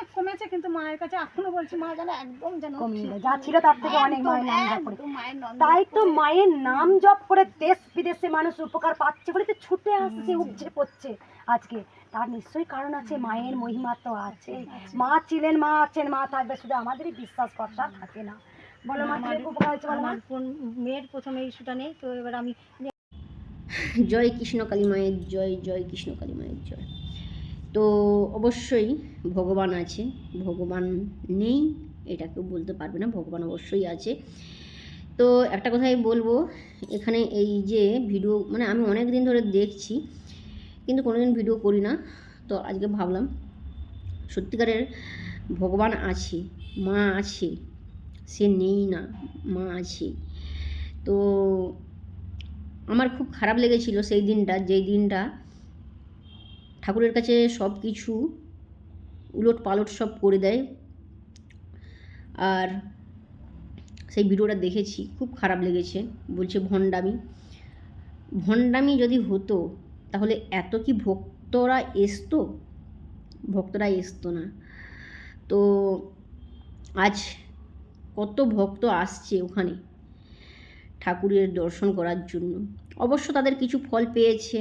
অনেক কমেছে কিন্তু মায়ের কাছে এখনও বলছি মা যেন একদম যেন যা ছিল তার থেকে অনেক মায়ের নাম জপ করে। তাই তো মায়ের নাম জপ করে দেশ বিদেশে মানুষ উপকার পাচ্ছে বলে তো ছুটে আসছে উপচে পড়ছে আজকে। তার নিশ্চয়ই কারণ আছে মায়ের মহিমা তো আছে। মা ছিলেন মা আছেন মা থাকবে শুধু আমাদেরই বিশ্বাস কর্তা থাকে না। বলো মা উপকার হয়েছে আমার মেয়ের প্রথমে ইস্যুটা নেই তো এবার আমি জয় কৃষ্ণ কালী মায়ের জয় জয় কৃষ্ণ কালী মায়ের জয়। তো অবশ্যই ভগবান আছে। ভগবান নেই এটা কেউ বলতে পারবে না, ভগবান অবশ্যই আছে। তো একটা কথাই বলব, এখানে এই যে ভিডিও মানে আমি অনেক দিন ধরে দেখছি, কিন্তু কোনোদিন ভিডিও করি না। তো আজকে ভাবলাম, সত্যিকারের ভগবান আছে, মা আছে, সে নেই না, মা আছে। তো আমার খুব খারাপ লেগেছিল সেই দিনটা, যেই দিনটা ঠাকুরের কাছে সব কিছু উলট পালট সব করে দেয়। আর সেই ভিডিওটা দেখেছি, খুব খারাপ লেগেছে, বলছে ভণ্ডামি। ভণ্ডামি যদি হতো, তাহলে এত কি ভক্তরা আসতো ভক্তরা আসতো না। তো আজ কত ভক্ত আসছে ওখানে ঠাকুরের দর্শন করার জন্য। অবশ্য তাদের কিছু ফল পেয়েছে।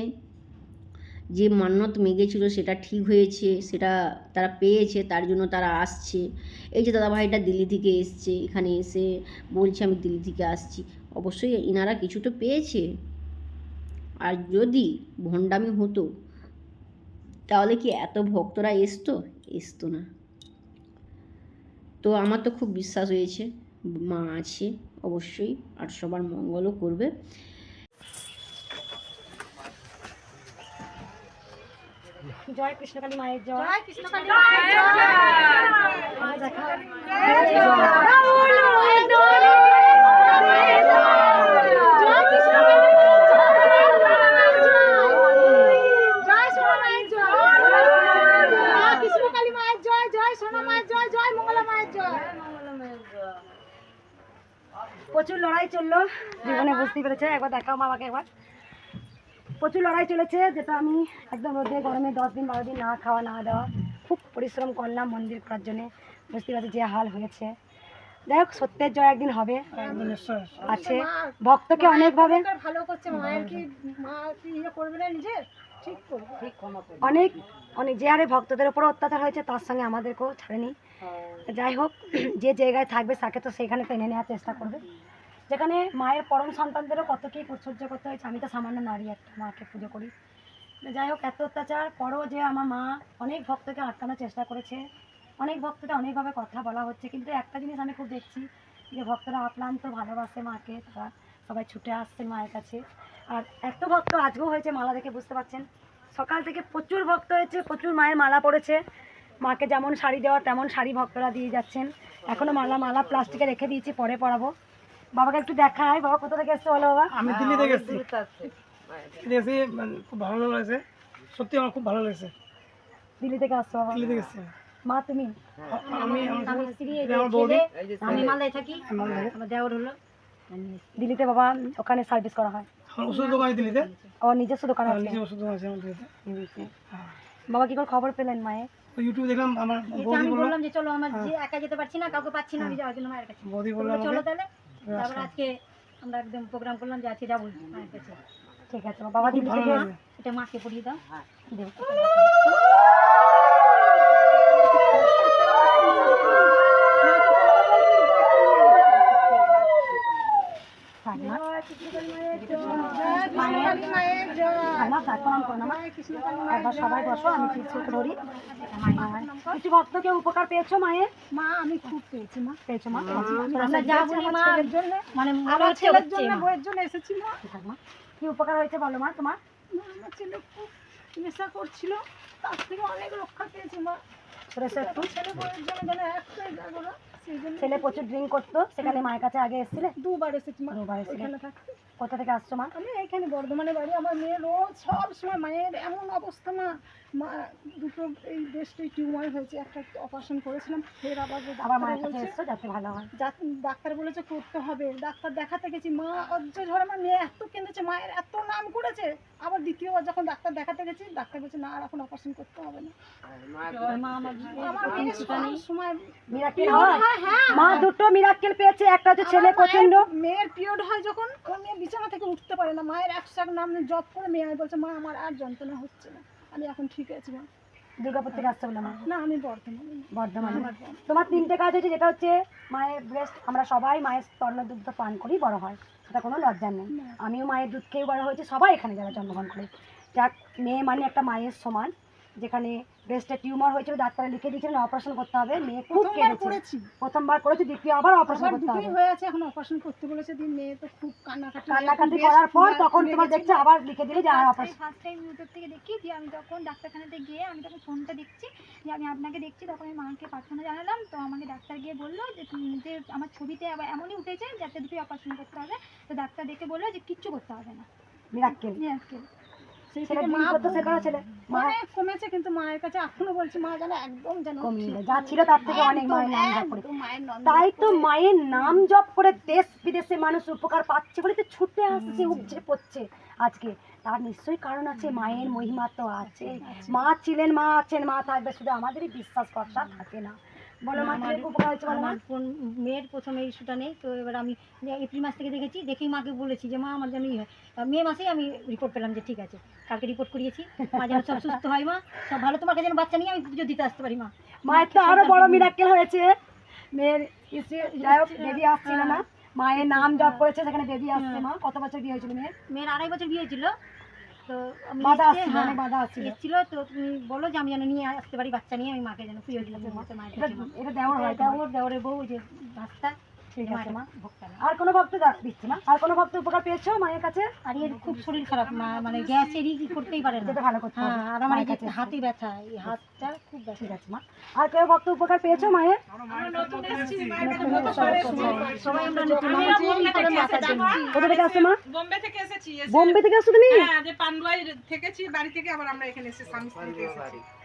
যে মান্যত মেগেছিল সেটা ঠিক হয়েছে, সেটা তারা পেয়েছে, তার জন্য তারা আসছে। এই যে দাদাভাইটা দিল্লি থেকে এসছে, এখানে এসে বলছে, আমি দিল্লি থেকে আসছি। অবশ্যই ইনারা কিছু তো পেয়েছে। আর যদি ভণ্ডামি হতো, তাহলে কি এত ভক্তরা এসতো? এসতো না। তো আমার তো খুব বিশ্বাস হয়েছে, মা আছে অবশ্যই, আর সবার মঙ্গলও করবে। জয় কৃষ্ণকালী মায়ের জয় জয় কৃষ্ণ কালী মায়ের জয়। মায়ের জয়। জয় সোনা মায়ের জয়। মায়ের মঙ্গলা মায়ের জয় প্রচুর লড়াই চলল জীবনে বুঝতে পেরেছে একবার দেখাও মামাকে একবার প্রচুর লড়াই চলেছে যেটা আমি একদম রোদে গরমে দশ দিন বারো দিন না খাওয়া না দেওয়া খুব পরিশ্রম করলাম মন্দির করার জন্যে। বুঝতে পারছি যে হাল হয়েছে। যাই হোক সত্যের জয় একদিন হবে। আছে। ভক্তকে অনেকভাবে ভালো করছে মায়ের কি মা কি ইয়ে করবে না নিজের? অনেক অনেক যে আরে ভক্তদের উপর অত্যাচার হয়েছে তার সঙ্গে আমাদেরকেও ছাড়েনি। যাই হোক যে জায়গায় থাকবে তাকে তো সেখানে টেনে নেওয়ার চেষ্টা করবে। যেখানে মায়ের পরম সন্তানদেরও কত কী সহ্য করতে হয়েছে, আমি তো সামান্য নারী একটা মাকে পুজো করি। যাই হোক, এত অত্যাচার পরও যে আমার মা অনেক ভক্তকে আটকানোর চেষ্টা করেছে, অনেক ভক্তকে অনেকভাবে কথা বলা হচ্ছে, কিন্তু একটা জিনিস আমি খুব দেখছি যে ভক্তরা আপ্রান্ত ভালোবাসে মাকে, তারা সবাই ছুটে আসছে মায়ের কাছে। আর এত ভক্ত আজকেও হয়েছে মালা দেখে বুঝতে পারছেন। সকাল থেকে প্রচুর ভক্ত হয়েছে, প্রচুর মায়ের মালা পড়েছে। মাকে যেমন শাড়ি দেওয়া, তেমন শাড়ি ভক্তরা দিয়ে যাচ্ছেন। এখনও মালা মালা প্লাস্টিকে রেখে দিয়েছি, পরে পরাবো। বাবাকে একটু দেখায় বাবা কোথা থেকে এসছে বলো বাবা? আমি দিল্লি থেকে এসেছি এসে মানে খুব ভালো লাগছে। সত্যি আমার খুব ভালো লাগছে। দিল্লি থেকে আসছো বাবা? দিল্লি থেকে এসেছি মা তুমি? আমি আমি আমার বৌদি। আমি মালদায় থাকি। আমার। দেওয়ার হলো। দিল্লিতে বাবা ওখানে সার্ভিস করা হয়। আমার ওষুধ দোকান দিল্লিতে? ও নিজস্ব দোকান আমার আছে। নিজের ওষুধ দোকান আছে আমার দিল্লিতে। বাবা কি করে খবর পেলেন মায়ের? ইউটিউবে দেখলাম আমার বৌদি বললাম যে চলো আমার যে একা যেতে পারছি না কাউকে পাচ্ছি না আমি যাওয়ার জন্য মায়ের কাছে। বৌদি বলল বলল, চলো তাহলে। তারপর আজকে আমরা একদম প্রোগ্রাম করলাম যে আজকে যাব মায়ের কাছে। ঠিক আছে বাবা থেকে এটা মাকে পড়িয়ে দাও। দেব। একবার সবাই বসো আমি কিছু ধরি। কিছু ভক্তকে উপকার পেয়েছ মায়ের? মা আমি খুব পেয়েছি মা। পেয়েছ মা? আমরা যা বলি মা। জন্য। মানে আমার ছেলের জন্য বইয়ের জন্য এসেছি মা। কি উপকার হয়েছে বলো মা তোমার? আমার ছেলে খুব নেশা করছিল। তার থেকে অনেক রক্ষা পেয়েছি মা। ছেলে বইয়ের জন্য যেন এক ছেলে প্রচুর ড্রিঙ্ক করতো। সেখানে মায়ের কাছে আগে এসেছিলে? দুবার এসেছি মা। দুবার এসেছিলে। কোথা থেকে আসছো মা? আমি এইখানে বর্ধমানে বাড়ি আমার মেয়ে রোজ সব সময় মায়ের এমন অবস্থা মা। মা দুটো এই বেস্টে টিউমার হয়েছে একটা অপারেশন করেছিলাম ফের আবার যে আবার মায়ের কাছে এসছো যাতে ভালো হয়। যা- ডাক্তার বলেছে করতে হবে ডাক্তার দেখাতে গেছি মা অজ্জ ঝরে আমার মেয়ে এত কেঁদেছে মায়ের এত নাম করেছে। আবার দ্বিতীয়বার যখন ডাক্তার দেখাতে গেছি ডাক্তার বলছে না আর এখন অপারেশন করতে হবে না। আমার মেয়ে সব সময় মিরাক্কেল period হয়? হয়, হ্যাঁ। মা দুটো মিরাক্কেল পেয়েছে একটা হচ্ছে ছেলে প্রচণ্ড মেয়ের পিরিয়ড হয় যখন মেয়ে বিছানা থেকে উঠতে পারে না। মায়ের একশো এক নাম জব করে মেয়ে আমি বলছে মা আমার আর যন্ত্রণা হচ্ছে না। আমি এখন ঠিক আছি মা। দুর্গাপুর থেকে আসছে বলে মা? না আমি বর্তমানে বর্ধমানে। তোমার তিনটে কাজ হচ্ছে যেটা হচ্ছে মায়ের ব্রেস্ট আমরা সবাই মায়ের স্তন্য দুধ পান করি বড় হয়। সেটা কোনো লজ্জা নেই। আমিও মায়ের দুধ খেয়ে বড় হয়েছে সবাই এখানে যারা জন্মগ্রহণ করে। যাক মেয়ে মানে একটা মায়ের সমান। যেখানে ব্রেস্টে টিউমার হয়েছিল ডাক্তারে লিখে দিয়েছিলেন অপারেশন করতে হবে। মেয়ে খুব কেঁদেছে। প্রথমবার করেছে দ্বিতীয় আবার অপারেশন করতে হবে। হয়ে আছে এখন অপারেশন করতে বলেছে দিন মেয়ে তো খুব কান্নাকাটি কান্নাকাটি করার পর তখন তোমার দেখছে আবার লিখে দিলে যে আর অপারেশন ফার্স্ট টাইম ইউটিউব থেকে দেখি যে আমি তখন ডাক্তারখানাতে গিয়ে আমি তখন ফোনটা দেখছি যে আমি আপনাকে দেখছি তখন আমি মাকে প্রার্থনা জানালাম। তো আমাকে ডাক্তার গিয়ে বলল যে যে আমার ছবিতে আবার এমনই উঠেছে যাতে দুটোই অপারেশন করতে হবে। তো ডাক্তার দেখে বলল যে কিচ্ছু করতে হবে না। Miracle Miracle। সেই ছেলে থেকে ডিম মা করতো সেখানে ছেলে অনেক কমেছে কিন্তু মায়ের কাছে এখনও বলছি মা যেন একদম যেন কমিয়ে যা ছিল তার থেকে অনেক মায়ের নাম জপ করে। একদম মায়ের নাম তাই তো মায়ের নাম জপ করে দেশ বিদেশে মানুষ উপকার পাচ্ছে বলে তো ছুটে আসছে উপচে পড়ছে আজকে। তার নিশ্চয়ই কারণ আছে মায়ের মহিমা তো আছে। মা ছিলেন মা আছেন মা থাকবে শুধু আমাদেরই বিশ্বাস ভরসা থাকে না। বলো মা কি উপকার হয়েছে বলো মা। আমার কোন মেয়ের প্রথমে ইস্যুটা নেই তো এবার আমি এপ্রিল মাস থেকে দেখেছি দেখেই মাকে বলেছি যে মা আমার যেন ইয়ে হয়। মে মাসেই আমি রিপোর্ট পেলাম যে ঠিক আছে কালকে রিপোর্ট করিয়েছি। মা যেন সব সুস্থ হয় মা। সব ভালো। তোমার কাছে যেন বাচ্চা নিয়ে আমি পুজো দিতে আসতে পারি মা। মায়ের তো বড় মিরাক্কেল হয়েছে। মেয়ের যাই হোক বেবি আসছিল না। মায়ের নাম জপ করেছে সেখানে বেবি আসছে মা। কত বছর বিয়ে হয়েছিল মেয়ের? মেয়ের আড়াই বছর বিয়ে ছিল তো বাধা আসছিল হ্যাঁ, অনেক বাধা আসছিল। এসেছিল তো তুমি বলো যে আমি যেন নিয়ে আসতে পারি বাচ্চা নিয়ে আমি মাকে যেন দিতে মাসে মায়ের এটা দেওয়ার হয় দেওয়ার বউ যে ভাতটা ঠিক আছে মা আর কোনো ভক্ত দিচ্ছে না। আর কোনো ভক্ত উপকার পেয়েছ মায়ের কাছে? আর এর খুব শরীর খারাপ মা মানে গ্যাসেরই কি করতেই পারে না। ভালো করতে হ্যাঁ আর আমার কাছে। হাতে ব্যথা এই হাতটা খুব ব্যথা। ঠিক আছে মা। আর কেউ ভক্ত উপকার পেয়েছ মায়ের? সবাই আমরা নতুন আমরা খুব ই করে মাথার জন্য। কোথা থেকে আসছো মা? বোম্বে থেকে এসেছি বোম্বে থেকে আসছো তুমি? হ্যাঁ যে পান্ডুয়ায় থেকেছি বাড়ি থেকে আবার আমরা এখানে এসে স্বামী এসেছি। শুধু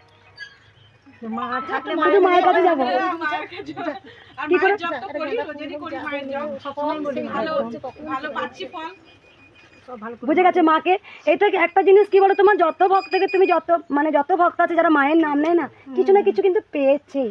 মায়ের কাছে যাব। করি বুঝে গেছে মাকে? এটা একটা জিনিস কি বলো তোমার যত ভক্তকে তুমি যত মানে যত ভক্ত আছে যারা মায়ের নাম নেয় না কিছু না কিছু কিন্তু পেয়েছে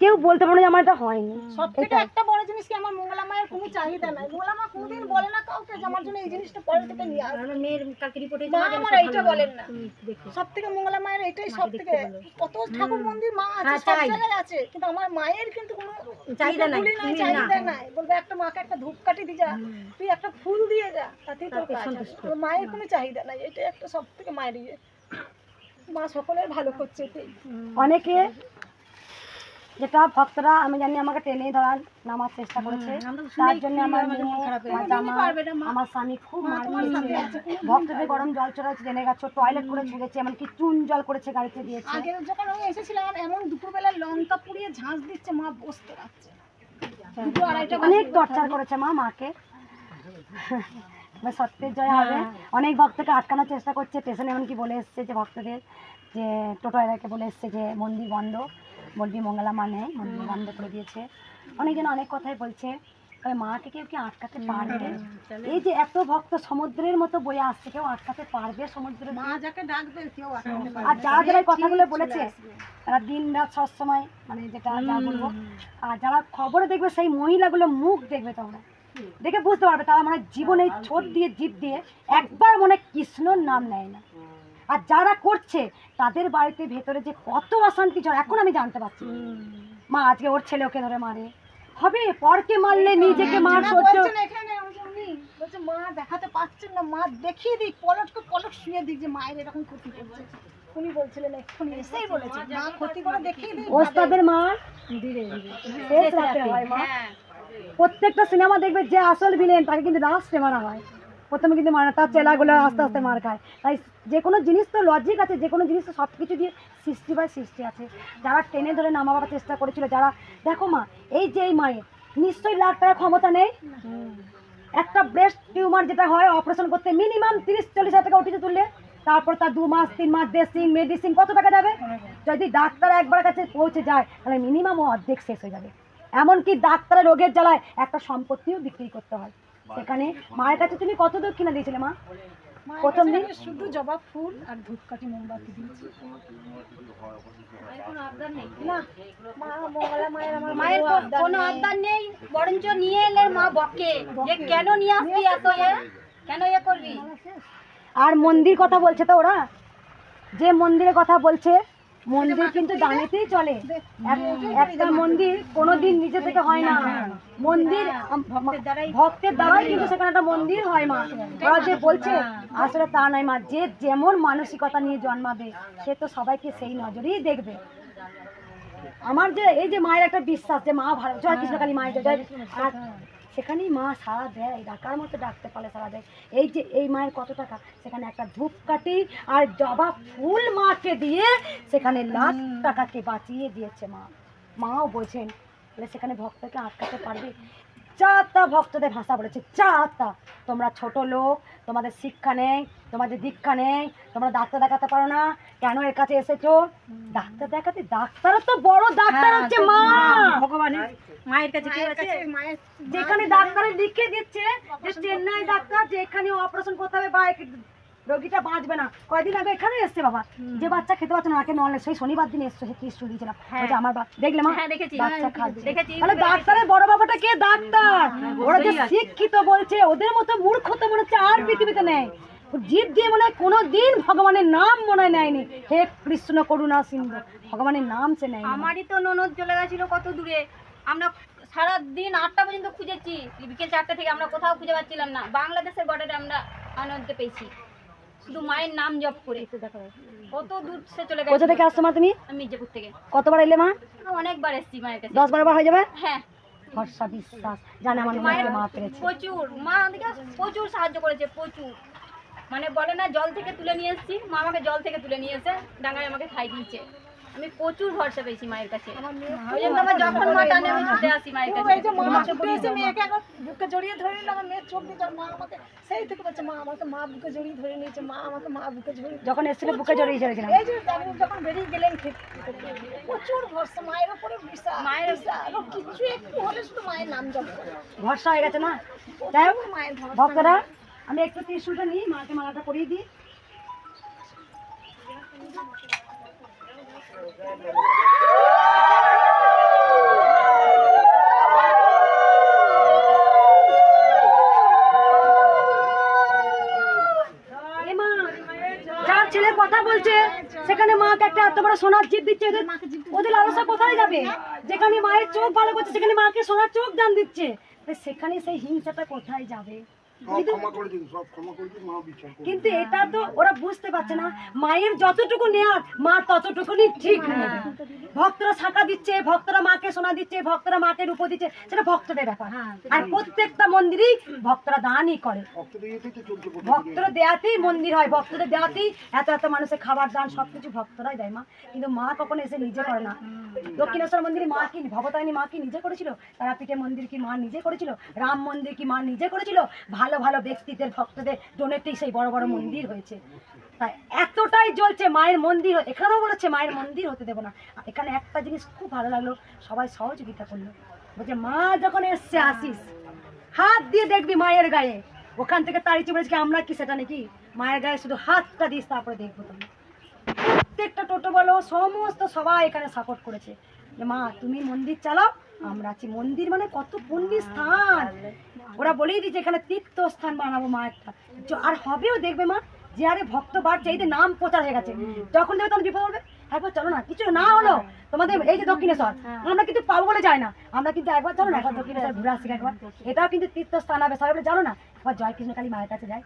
কেউ বলতে পারে যে আমার এটা হয়নি। সব থেকে একটা বড় জিনিস কি আমার মঙ্গলা মায়ের কোনো চাহিদা নাই। মঙ্গলা মা কোনোদিন বলে না কাউকে যে আমার জন্য এই জিনিসটা পরে থেকে নিয়ে আসবে আমার মেয়ের কালকে রিপোর্টে মা আমার এইটা বলেন না। দেখো। সব মঙ্গলা মায়ের এটাই সব থেকে কত ঠাকুর মন্দির মা আছে হ্যাঁ, সব জায়গায় আছে। কিন্তু আমার মায়ের কিন্তু কোনো চাহিদা নাই, চাহিদা নাই। বলবে একটা মাকে একটা ধূপকাঠি দিয়ে যা তুই একটা ফুল দিয়ে যা তাতেই তোর কাজ। মায়ের কোনো চাহিদা নাই। এটাই একটা সবথেকে মায়ের ইয়ে। মা সকলের ভালো করছে। অনেকে যেটা ভক্তরা আমি জানি আমাকে টেনে ধরার নামার চেষ্টা করেছে। তার জন্য আমার আমার স্বামী খুব মার খেয়েছে ভক্তদের গরম জল চড়াচ্ছে জেনে গেছো টয়লেট করে ছেড়েছে এমনকি চুন জল করেছে গাড়িতে দিয়েছে। আগে যখন আমি এসেছিলাম এমন দুপুরবেলা লঙ্কা পুড়িয়ে ঝাঁস দিচ্ছে মা বসতে পারছে অনেক টর্চার করেছে মা মাকে। সত্যের জয় হবে। অনেক ভক্তকে আটকানোর চেষ্টা করছে। স্টেশনে এমনকি বলে এসছে যে ভক্তদের যে টোটো এলাকে বলে এসছে যে মন্দির বন্ধ। বলবি মঙ্গলা মা নেই মন্দির বন্ধ করে দিয়েছে। অনেকজন অনেক কথাই বলছে। মাকে কেউ কি আটকাতে পারবে? এই যে এত ভক্ত সমুদ্রের মতো বয়ে আসছে কেউ আটকাতে পারবে সমুদ্রের মা যাকে ডাকবে কেউ আর যারা যারা কথাগুলো বলেছে তারা দিন রাত সবসময় মানে যেটা যা বলব আর যারা খবরে দেখবে সেই মহিলাগুলো মুখ দেখবে তোমরা। দেখে বুঝতে পারবে তারা মানে জীবনে ছোট দিয়ে জিভ দিয়ে একবার মনে কৃষ্ণর নাম নেয় না। আর যারা করছে তাদের বাড়িতে ভেতরে যে কত অশান্তি চলে এখন আমি জানতে পারছি। মা আজকে ওর ছেলে ওকে ধরে মারে। হবে পরকে মারলে নিজেকে মার সহ্য বলছে মা দেখাতে পাচ্ছেন না মা দেখিয়ে দিক পলটকে পলট শুয়ে দিক যে মায়ের এরকম ক্ষতি করছে। উনি বলছিলেন এক্ষুনি এসেই বলেছে। মা ক্ষতি করে দেখিয়ে দিক ওস্তাদের মার শেষ রাতে হয়। মা। প্রত্যেকটা সিনেমা দেখবে যে আসল ভিলেন তাকে কিন্তু লাস্টে মারা হয়। প্রথমে কিন্তু মারা তার চেলাগুলো আস্তে আস্তে মার খায়। তাই যে কোনো জিনিস তো লজিক আছে যে কোনো জিনিস তো সব কিছু দিয়ে সৃষ্টি বাই সৃষ্টি আছে। যারা টেনে ধরে নামাবার চেষ্টা করেছিল যারা দেখো মা এই যে এই মায়ের নিশ্চয়ই লাখ টাকা ক্ষমতা নেই। একটা ব্রেস্ট টিউমার যেটা হয় অপারেশন করতে মিনিমাম তিরিশ চল্লিশ হাজার টাকা ওটিতে তুললে তারপর তার দু মাস তিন মাস ড্রেসিং মেডিসিন কত টাকা যাবে? যদি ডাক্তার একবার কাছে পৌঁছে যায় তাহলে মিনিমাম অর্ধেক শেষ হয়ে যাবে। এমনকি ডাক্তারের রোগের জ্বালায় একটা সম্পত্তিও বিক্রি করতে হয়। সেখানে মায়ের কাছে তুমি কত দক্ষিণা দিয়েছিলে মা? প্রথম দিন? শুধু জবা ফুল আর ধূপকাঠি মোমবাতি দিয়েছি। না মা মঙ্গলা মায়ের আমার মায়ের কোনো আবদার নেই। বরঞ্চ নিয়ে এলে মা বকে। যে কেন নিয়ে আসবি এত এ কেন এ করবি? আর মন্দির কথা বলছে তো ওরা? যে মন্দিরের কথা বলছে মন্দির কিন্তু দানেতেই চলে। একটা মন্দির কোনোদিন নিজে থেকে হয় না। মন্দির ভক্তের দ্বারাই কিন্তু সেখানে একটা মন্দির হয় মা। ওরা যে বলছে আসলে তা নয় মা। যে যেমন মানসিকতা নিয়ে জন্মাবে সে তো সবাইকে সেই নজরেই দেখবে। আমার যে এই যে মায়ের একটা বিশ্বাস যে মা ভালো জয় কৃষ্ণকালী মায়ের জয়। জয় আর সেখানেই মা সারা দেয় ডাকার মতো ডাকতে পারে সারা দেয়। এই যে এই মায়ের কত টাকা? সেখানে একটা ধূপকাঠি আর জবা ফুল মাকে দিয়ে সেখানে লাখ টাকাকে বাঁচিয়ে দিয়েছে মা। মাও বোঝেন তাহলে সেখানে ভক্তকে আটকাতে পারবে? চারটা ভক্তদের ভাষা বলেছে চারটা। তোমরা ছোট লোক তোমাদের শিক্ষা নেই তোমাদের দীক্ষা নেই তোমরা ডাক্তার দেখাতে পারো না। কেন এর কাছে এসেছ? ডাক্তার দেখাতে ডাক্তারও তো বড় ডাক্তার হচ্ছে মা। ভগবানের মায়ের কাছে কি আছে মায়ের যেখানে ডাক্তারের লিখে দিচ্ছে যে চেন্নাই ডাক্তার যেখানে অপারেশন করতে হবে বা রোগীটা বাঁচবে না। কয়দিন আগে এখানে এসছে বাবা। যে বাচ্চা খেতে পারছে না নলে সেই শনিবার দিন এসছে কিস্টু দিয়েছিলাম। আমার দেখলে মা? হ্যাঁ, দেখেছি। বাচ্চা খাচ্ছে। তাহলে ডাক্তারের বড় বাবাটা কে ডাক্তার? ওরা যে শিক্ষিত বলছে ওদের মতো মূর্খ তো মনে হচ্ছে আর পৃথিবীতে নেই। জীব দিয়ে মনে হয় কোনো দিন ভগবানের নাম মনে হয় নেয়নি। হে কৃষ্ণ করুণা সিন্ধু ভগবানের নাম সে নেয়নি। আমারই তো ননদ চলে গেছিল কত দূরে। আমরা সারা দিন আটটা পর্যন্ত খুঁজেছি। বিকেল চারটে থেকে আমরা কোথাও খুঁজে পাচ্ছিলাম না। বাংলাদেশের বর্ডারে আমরা আনন্দে পেয়েছি। শুধু মায়ের নাম জপ করে। কত দূর সে চলে কোথা থেকে আসছো মা তুমি? আমি মির্জাপুর থেকে। কতবার এলে মা? অনেকবার এসেছি মায়ের কাছে। দশ বারো বার হয়ে যাবে? হ্যাঁ। ভরসা বিশ্বাস। জানে আমার মায়ের মা পেরেছে। প্রচুর। মা আমাদেরকে প্রচুর সাহায্য করেছে প্রচুর। মানে বলে না জল থেকে তুলে নিয়ে এসেছি। মা আমাকে জল থেকে তুলে নিয়ে এসে ডাঙায় আমাকে খাই দিয়েছে। আমি প্রচুর ভরসা পেয়েছি মায়ের কাছে। ওই জন্য আমার যখন মা টানে আমি ছুটে আসি মায়ের কাছে। এই যে মা ছুটে এসে মেয়েকে একবার বুকে জড়িয়ে ধরে নিল আমার মেয়ের চোখ দিয়ে জল, মা আমাকে সেই থেকে বলছে মা আমাকে মা বুকে জড়িয়ে ধরে নিয়েছে মা আমাকে মা বুকে জড়িয়ে যখন এসেছিল বুকে জড়িয়ে চলেছিলাম এই যে আপনি যখন বেরিয়ে গেলেন প্রচুর ভরসা মায়ের উপরে বিশ্বাস মায়ের- আরও কিছু একটু হলে শুধু মায়ের নাম জপ ভরসা হয়ে গেছে না? যাই হোক মায়ের ভক্তরা আমি একটু ত্রিশুলটা নিই মাকে মালাটা করিয়ে দিই। যার ছেলে কথা বলছে, সেখানে মাকে একটা এত বড় সোনার জিপ দিচ্ছে, ওদের লালসা কোথায় যাবে? যেখানে মায়ের চোখ ভালো করছে, সেখানে মাকে সোনার চোখ দান দিচ্ছে। সেখানে সেই হিংসাটা কোথায় যাবে? সব ক্ষমা করে দিন সব ক্ষমা করে দিন মা বিচার করুন। কিন্তু এটা তো ওরা বুঝতে পারছে না। মায়ের যতটুকু নেওয়ার মা ততটুকুনি ঠিক নেবে। ভক্তরা শাখা দিচ্ছে ভক্তরা মাকে সোনা দিচ্ছে ভক্তরা মাকে রূপ দিচ্ছে সেটা ভক্তদের ব্যাপার। আর প্রত্যেকটা মন্দিরেই ভক্তরা দানই করে। ভক্তরা দেয়াতেই মন্দির হয় ভক্তদের দেয়াতেই এত এত মানুষের খাবার দান সবকিছু ভক্তরাই দেয় মা। কিন্তু মা কখনো এসে নিজে করে না। দক্ষিণেশ্বর মন্দিরে মা কি ভবতারিণী মা কি নিজে করেছিল? তারাপীঠে মন্দির কি মা নিজে করেছিল? রাম মন্দির কি মা নিজে করেছিল? ভালো ভালো ব্যক্তিদের, ভক্তদের ডোনেটেই সেই বড় বড় মন্দির হয়েছে। তাই এতটাই জ্বলছে মায়ের মন্দির এখানেও বলেছে মায়ের মন্দির হতে দেবো না। এখানে একটা জিনিস খুব ভালো লাগল, সবাই সহযোগিতা করল। বলছে, মা যখন এসছে আসিস হাত দিয়ে দেখবি মায়ের গায়ে। ওখান থেকে বলেছে কি, আমরা কি সেটা নাকি? মায়ের গায়ে শুধু হাতটা দিস, তারপরে দেখব তুমি প্রত্যেকটা টোটো বলো, সমস্ত সবাই এখানে সাপোর্ট করেছে। যে, মা, তুমি মন্দির চালাও, আমরা আছি। মন্দির মানে কত পুণ্যি স্থান। ওরা বলেই দিচ্ছে এখানে তীর্থ স্থান বানাবো মা একটা। আর হবেও দেখবে মা, যে আরে ভক্ত বাড়ছে এই যে নাম প্রচার হয়ে গেছে যখন দেখবে তখন বিপদ হবে। একবার চলো না, কিছু না হলো, তোমাদের এই যে দক্ষিণেশ্বর, আমরা কিন্তু পাবো বলে যাই না। আমরা কিন্তু একবার চলো না, একবার দক্ষিণেশ্বর ঘুরে আসি একবার। এটাও কিন্তু তীর্থস্থান হবে, সবাই বলে, জানো না, একবার জয় কৃষ্ণ কালী মায়ের কাছে যাই